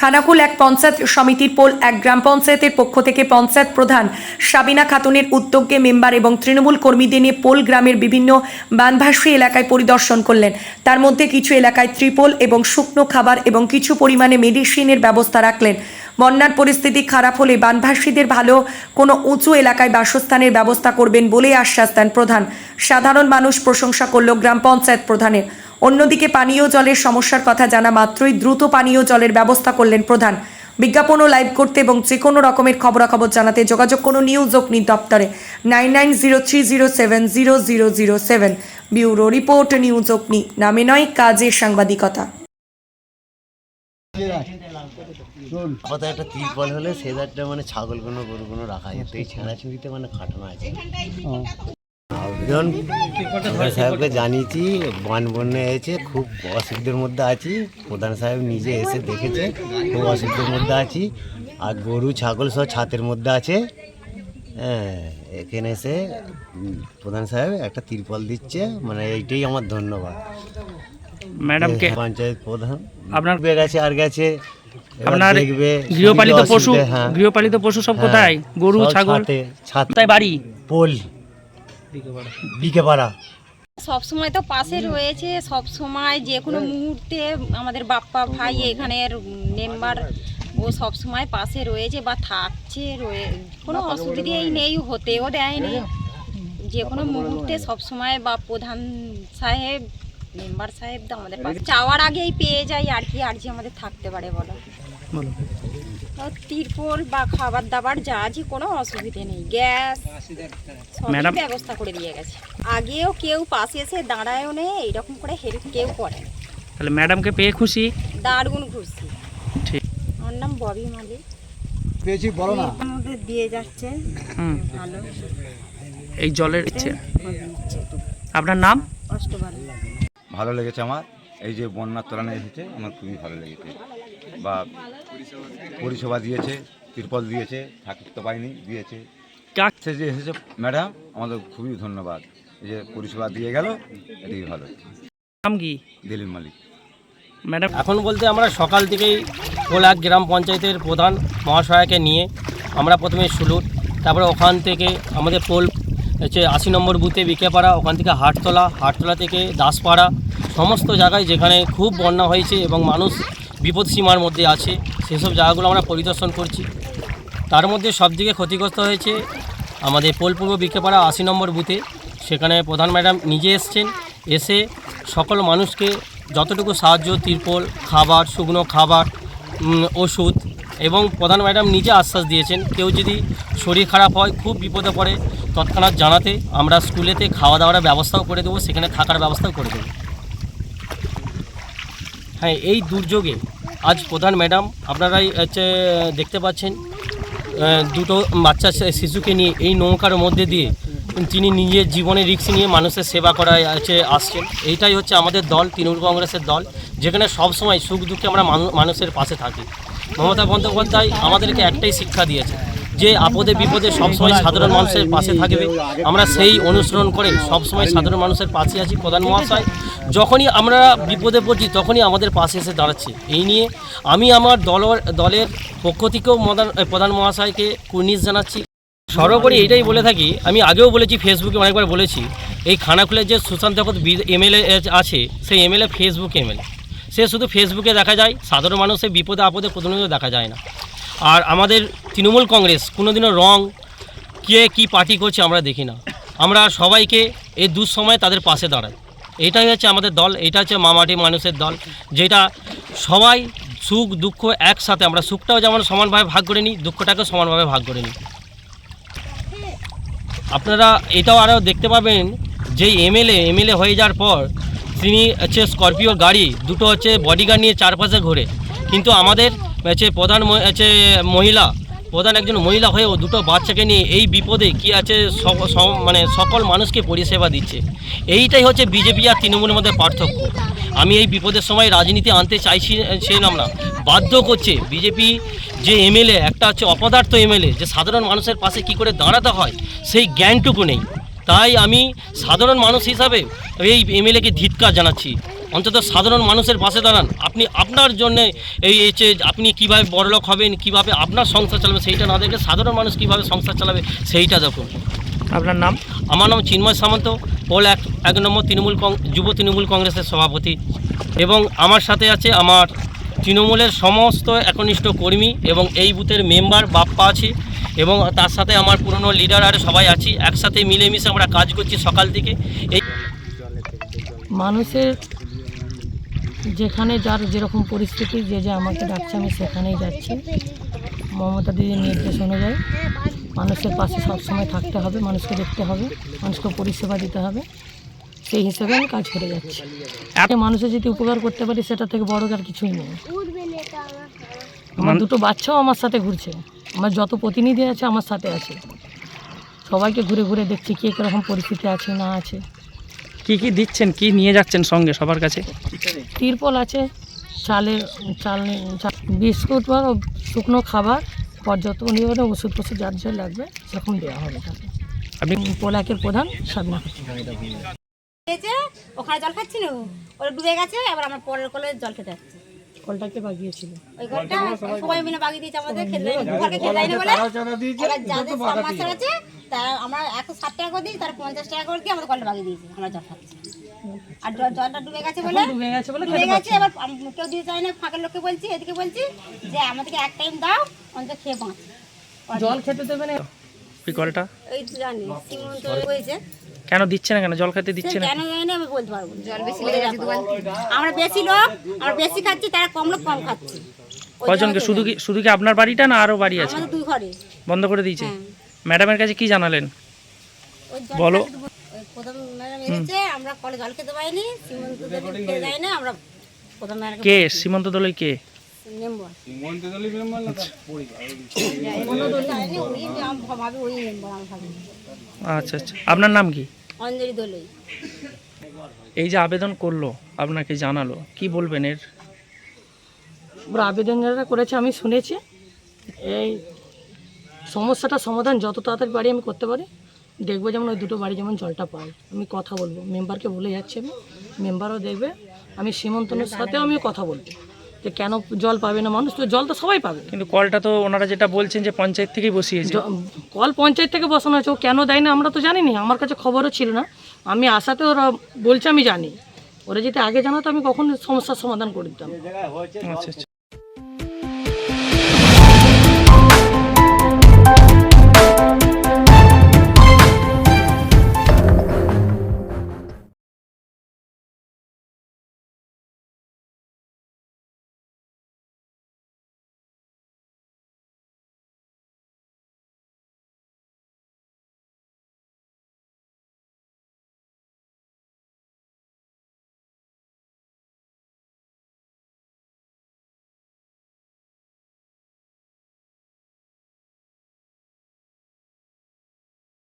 খানাকুল এক পঞ্চায়েত সমিতির পোল এক গ্রাম পঞ্চায়েতের পক্ষ থেকে পঞ্চায়েত প্রধান সাবিনা খাতুনের উদ্যোগে মেম্বার এবং তৃণমূল কর্মীদের নিয়ে পোল গ্রামের বিভিন্ন বানভাসী এলাকায় পরিদর্শন করলেন। তার মধ্যে কিছু এলাকায় ত্রিপোল এবং শুকনো খাবার এবং কিছু পরিমাণে মেডিসিনের ব্যবস্থা রাখলেন। বন্যার পরিস্থিতি খারাপ হলে বানভাসীদের ভালো কোনো উঁচু এলাকায় বাসস্থানের ব্যবস্থা করবেন বলে আশ্বাস দেন প্রধান। সাধারণ মানুষ প্রশংসা করল গ্রাম পঞ্চায়েত প্রধানের। অন্যদিকে পানীয় জলের সমস্যার কথা জানা মাত্রই দ্রুত পানীয় জলের ব্যবস্থা করলেন প্রধান। বিজ্ঞাপনও লাইভ করতে এবং যে কোনো রকমের খবরাখবর জানাতে যোগাযোগ কোনো নিউজ অগ্নি দপ্তরে। Nine nine zero three zero seven zero zero zero seven. Bureau report news Agni. নামে নয় কাজে সাংবাদিকতা। আপাতত একটা তিরপল হলে সেদারটা মানে ছাগলগুলো গরুগুলো রাখা যেত এই ছেঁড়াছুড়িতে মানে খাটানো আছে। আবেদন প্রধান সাহেবকে জানিয়েছি বান বন্যা হয়েছে খুব অসুবিধার মধ্যে আছি। প্রধান সাহেব নিজে এসে দেখেছে খুব অসুবিধার মধ্যে আছি। আর গরু ছাগল সব ছাতের মধ্যে আছে। হ্যাঁ এখানে এসে প্রধান সাহেব একটা তিরপল দিচ্ছে। মানে এইটাই আমার ধন্যবাদ। ম্যাডামকে পঞ্চায়েত প্রধান। আপনার গেছে আর গেছে আপনার দেখবে গৃহপালিত পশু হ্যাঁ। গৃহপালিত পশু সব হ্যাঁ, কোথায়? গরু ছাগল? ছাতে, বাড়ি? পোল। বিকেপাড়া সব সময় তো পাশে রয়েছে সব সময় যে কোনো মুহূর্তে আমাদের বাপ্পা ভাই এখানের মেম্বার ও সব সময় পাশে রয়েছে বা থাকছে রয়ে কোনো অসুবিধেই নেই হতেও দেয়নি যে কোনো মুহূর্তে সব সময় বা প্রধান সাহেব মেম্বার সাহেব তো আমাদের পাশে। চাওয়ার আগেই পেয়ে যাই আর কি আর যে আমাদের থাকতে পারে বলো। বলো তিরপল বা খাবার দাবার যা আছে কোনো অসুবিধে নেই। গ্যাস ম্যাডাম- ব্যবস্থা করে দিয়ে গেছে। আগেও কেউ পাশে এসে দাঁড়ায়ও নেই এইরকম করে হেল্প কেউ করে তাহলে ম্যাডামকে পেয়ে খুশি? দারুণ খুশি। ঠিক। আমার নাম ববি মালিক। পেয়েছি বলো না। আমাদের দিয়ে যাচ্ছে। ভালো। এই জলের ইচ্ছে। আপনার নাম? অষ্টবার। ভালো লেগেছে আমার। এই যে বন্যার ত্রাণে এসেছে আমার খুবই ভালো লেগেছে। বা পরিষেবা দিয়েছে তিরপল দিয়েছে থাকতে তো পাইনি দিয়েছে। কাক সে যে এসেছে ম্যাডাম আমাদের খুবই ধন্যবাদ। যে পরিষেবা দিয়ে গেল এটাই ভালো। নাম কি? দিলীপ মালিক। ম্যাডাম এখন বলতে আমরা সকাল থেকেই কোলাক গ্রাম পঞ্চায়েতের প্রধান মহাশয়াকে নিয়ে আমরা প্রথমে সুলুর তারপরে ওখান থেকে আমাদের পোল হচ্ছে আশি নম্বর বুথে বিকেপাড়া ওখান থেকে হাটতলা হাটতলা থেকে দাসপাড়া সমস্ত জায়গায় যেখানে খুব বন্যা হয়েছে এবং মানুষ বিপদ সীমার মধ্যে আছে, সেসব জায়গাগুলো আমরা পরিদর্শন করছি। তার মধ্যে সব সবদিকে ক্ষতিগ্রস্ত হয়েছে আমাদের পোলপূর্ব বিকেপাড়া আশি নম্বর বুথে। সেখানে প্রধান ম্যাডাম নিজে এসছেন, এসে সকল মানুষকে যতটুকু সাহায্য, তিরপল, খাবার, শুকনো খাবার ওষুধ এবং প্রধান ম্যাডাম নিজে আশ্বাস দিয়েছেন, কেউ যদি শরীর খারাপ হয়, খুব বিপদে পড়ে, তৎক্ষণাৎ জানাতে আমরা স্কুলেতে খাওয়া দাওয়ার ব্যবস্থাও করে দেবো, সেখানে থাকার ব্যবস্থাও করে দেবো। হ্যাঁ এই দুর্যোগে আজ প্রধান ম্যাডাম, আপনারাই হচ্ছে, দেখতে পাচ্ছেন দুটো বাচ্চা শিশুকে নিয়ে এই নৌকার মধ্যে দিয়ে তিনি নিজের জীবনে রিস্ক নিয়ে মানুষের সেবা করায় আছে আসছেন। এইটাই হচ্ছে আমাদের দল, তৃণমূল কংগ্রেসের দল, যেখানে সবসময় সুখ দুঃখে আমরা মানুষের পাশে থাকি। মমতা বন্দ্যোপাধ্যায় আমাদেরকে একটাই শিক্ষা দিয়েছে যে আপদে বিপদে সবসময় সাধারণ মানুষের পাশে থাকবে। আমরা সেই অনুসরণ করে সবসময় সাধারণ মানুষের পাশে আছি প্রধান মহাশয়। যখনই আমরা বিপদে পড়ছি, তখনই আমাদের পাশে এসে দাঁড়াচ্ছে। এই নিয়ে আমি আমার দল দলের পক্ষ থেকেও প্রধান মহাশয়কে কুর্নিশ জানাচ্ছি। সর্বোপরি এটাই বলে থাকি, আমি আগেও বলেছি, ফেসবুকে অনেকবার বলেছি, এই খানাকুলের যে সুশান্ত এমএলএ আছে, সেই এমএলএ ফেসবুক এমএলএ সে শুধু ফেসবুকে দেখা যায়, সাধারণ মানুষের বিপদে, আপদে, প্রতিনিয়ত দেখা যায় না। আর আমাদের তৃণমূল কংগ্রেস, কোনোদিনও রং, কে কি পার্টি করছে আমরা দেখি না। আমরা সবাইকে এই দুঃসময়ে তাদের পাশে দাঁড়াই। এটাই হচ্ছে আমাদের দল, এটা হচ্ছে মামাটি মানুষের দল, যেটা সবাই সুখ, দুঃখ একসাথে, আমরা সুখটাও যেমন সমানভাবে ভাগ করে নিই, দুঃখটাকেও সমানভাবে ভাগ করে নিই। আপনারা এটাও আরও দেখতে পাবেন, যে এমএলএ এমএলএ হয়ে যাওয়ার পর তিনি হচ্ছে স্করপিও গাড়ি, দুটো হচ্ছে বডিগার্ড নিয়ে চারপাশে ঘোরে। কিন্তু আমাদের হচ্ছে প্রধান হচ্ছে মহিলা, প্রধান একজন মহিলা হয়েও দুটো বাচ্চাকে নিয়ে এই বিপদে কি আছে মানে সকল মানুষকে পরিষেবা দিচ্ছে। এইটাই হচ্ছে বিজেপি আর তৃণমূলের মধ্যে পার্থক্য। আমি এই বিপদের সময় রাজনীতি আনতে চাইছি ছিলাম না। বাধ্য করছে বিজেপি যে এমএলএ, একটা হচ্ছে অপদার্থ এমএলএ, যে সাধারণ মানুষের পাশে কি করে দাঁড়াতে হয়, সেই জ্ঞানটুকু নেই। তাই আমি সাধারণ মানুষ হিসাবে এই এমএলএকে ধিৎকার জানাচ্ছি। অন্তত সাধারণ মানুষের পাশে দাঁড়ান। আপনি আপনার জন্য এই হচ্ছে আপনি কীভাবে বড়লোক হবেন কীভাবে আপনার সংসার চালাবেন সেইটা না দেখে সাধারণ মানুষ কীভাবে সংসার চালাবে সেইটা দেখুন। আপনার নাম? আমার নাম চিন্ময় সামন্ত পোল এক এক নম্বর তৃণমূল কং যুব তৃণমূল কংগ্রেসের সভাপতি। এবং আমার সাথে আছে আমার তৃণমূলের সমস্ত একনিষ্ঠ কর্মী এবং এই বুথের মেম্বার বাপ্পা আছে। এবং তার সাথে আমার পুরনো লিডার আর সবাই আছি। একসাথে মিলেমিশে আমরা কাজ করছি সকাল থেকে। এই মানুষের যেখানে যার যেরকম পরিস্থিতি যে যে আমাকে ডাকছে আমি সেখানেই যাচ্ছি। মমতা দিদির নির্দেশ অনুযায়ী মানুষের পাশে সবসময় থাকতে হবে মানুষকে দেখতে হবে মানুষকে পরিষেবা দিতে হবে। সেই হিসেবে আমি কাজ করে যাচ্ছি। এত মানুষের যদি উপকার করতে পারি সেটা থেকে বড় আর কিছুই নেই। আমার দুটো বাচ্চাও আমার সাথে ঘুরছে। আমার যত প্রতিনিধি আছে আমার সাথে আছে। সবাইকে ঘুরে ঘুরে দেখছি কে কীরকম পরিস্থিতি আছে না আছে। কি কি দিচ্ছেন কি নিয়ে যাচ্ছেন সঙ্গে সবার কাছে? তিরপল আছে চালের চাল বিস্কুট বা শুকনো খাবার পর্যাপ্ত পরিমাণে ওষুধ ফষুধ যার যা লাগবে সেরকম দেওয়া হবে তাকে। আপনি পোলাকের প্রধান সাবনা ওখানে জল খাচ্ছিল ওরা ডুবে গেছে এবার আমার পরের কলে জল খেতে যাচ্ছি। কলটাকে বাগিয়েছিল? ওই ঘরটা সবাই মিলে বাগিয়ে দিয়েছে আমাদের খেতে খেতে বলে। যাদের আছে তারা আমরা একশো ষাট টাকা করে দিই তারা পঞ্চাশ টাকা করে দিয়ে আমাদের কলটা বাগিয়ে দিয়েছে আমরা জল খাচ্ছি। আর জলটা ডুবে গেছে বলে ডুবে গেছে বলে ডুবে গেছে এবার কেউ দিতে চায় না ফাঁকের লোককে বলছি এদিকে বলছি যে আমাদেরকে এক টাইম দাও অন্তত খেয়ে বাঁচ। জল খেতে দেবে না। ওই কলটা? তো জানি সীমন্ত হয়েছে। কেন দিচ্ছে না কেন? জল খেতে দিচ্ছে না। কেন জানি না আমি বলতে পারব জল বেশি লেগে যাচ্ছে আমরা বেশি লোক আমরা বেশি খাচ্ছি তারা কম লোক কম খাচ্ছে। কজনকে? শুধু কি শুধু কি আপনার বাড়িটা না আরও বাড়ি আছে? আমাদের দুই ঘরে। বন্ধ করে দিয়েছে? হ্যাঁ। ম্যাডামের কাছে কি জানালেন? বলো। কে? সীমন্ত দলই কে? ভাবি আচ্ছা আচ্ছা। আপনার নাম কি? অঞ্জলি দোলই। এই যে আবেদন করল আপনাকে জানালো কি বলবেন এর? ওরা আবেদন যারা করেছে আমি শুনেছি। এই সমস্যাটা সমাধান যত তাড়াতাড়ি বাড়ি আমি করতে পারি। দেখব যেমন ওই দুটো বাড়ি যেমন জলটা পায় আমি কথা বলব। মেম্বারকে বলে যাচ্ছি আমি। মেম্বারও দেখবে আমি সীমন্তনের সাথেও আমি কথা বলব। যে কেন জল পাবে না মানুষ? তো জল তো সবাই পাবে। কিন্তু কলটা তো ওনারা যেটা বলছেন যে পঞ্চায়েত থেকেই বসিয়েছে। কল পঞ্চায়েত থেকে বসানো হয়েছে। ও কেন দেয় না আমরা তো জানি না আমার কাছে খবরও ছিল না। আমি আসাতে ওরা বলছে আমি জানি। ওরা যদি আগে জানাতো আমি কখন সমস্যার সমাধান করে দিতাম। আচ্ছা আচ্ছা।